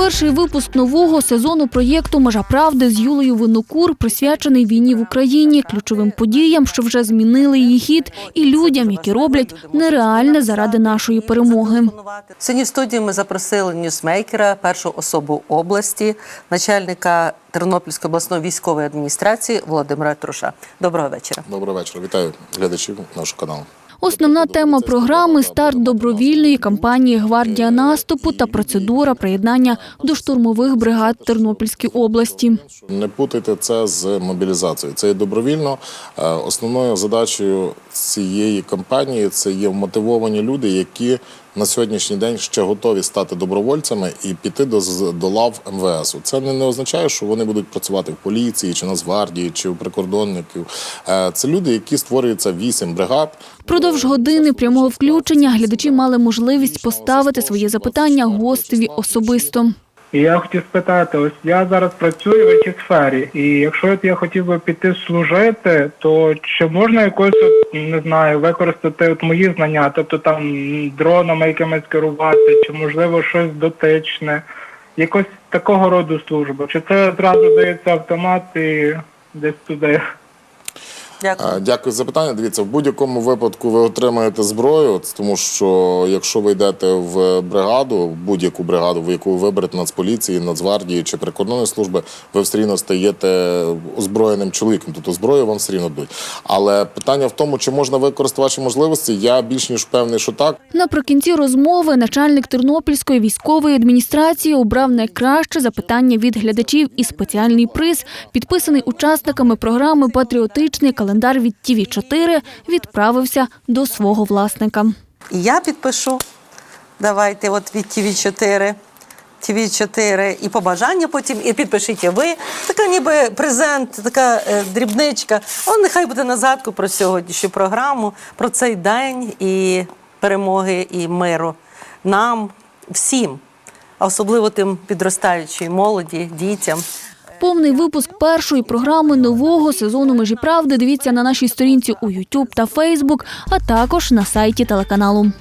Перший випуск нового сезону проєкту Межа правди з Юлею Винокур присвячений війні в Україні, ключовим подіям, що вже змінили її хід, і людям, які роблять нереальне заради нашої перемоги. Сьогодні в студії ми запросили ньюсмейкера, першу особу області, начальника Тернопільської обласної військової адміністрації Володимира Труша. Доброго вечора. Доброго вечора. Вітаю глядачів нашого каналу. Основна тема програми старт добровільної кампанії Гвардія наступу та процедура приєднання до штурмових бригад Тернопільської області. Не путайте це з мобілізацією. Це є добровільно. Е, Основною задачею цієї кампанії це є мотивовані люди, які на сьогоднішній день ще готові стати добровольцями і піти до, до лав МВС. Це не, не означає, що вони будуть працювати в поліції, чи Нацгвардії, чи у прикордонників. Е, Це люди, які створюються вісім бригад. Продовж години прямого включення глядачі мали можливість поставити свої запитання гостеві особисто. І я хотів спитати, ось я зараз працюю в цій сфері, і якщо от я хотів би піти служити, то чи можна якось не знаю використати от мої знання, тобто там дронами якимось керувати, чи можливо щось дотичне, якось такого роду служба? Чи це одразу дається автомат і десь туди? Дякую. Е, Дякую за питання. Дивіться, в будь-якому випадку ви отримаєте зброю, тому що якщо ви йдете в бригаду, в будь-яку бригаду, в яку ви виберете Нацполіції, Нацгвардії чи прикордонної служби, ви все рівно стаєте озброєним чоловіком, тобто зброю вам все рівно дадуть. Але питання в тому, чи можна використати ваші можливості, я більш ніж впевнений, що так. Наприкінці розмови начальник Тернопільської військової адміністрації обрав найкраще запитання від глядачів і спеціальний приз, підписаний учасниками програми Патріотичний календар від ТІВІ 4 відправився до свого власника. Я підпишу. Давайте, от від ТВ4. ТВ4 і побажання потім, і підпишіть ви. Така ніби презент, така е, дрібничка. А нехай буде на згадку про сьогоднішню програму, про цей день і перемоги, і миру нам, всім, а особливо тим підростаючій молоді, дітям. Повний випуск першої програми нового сезону Межі правди дивіться на нашій сторінці у YouTube та Facebook, а також на сайті телеканалу.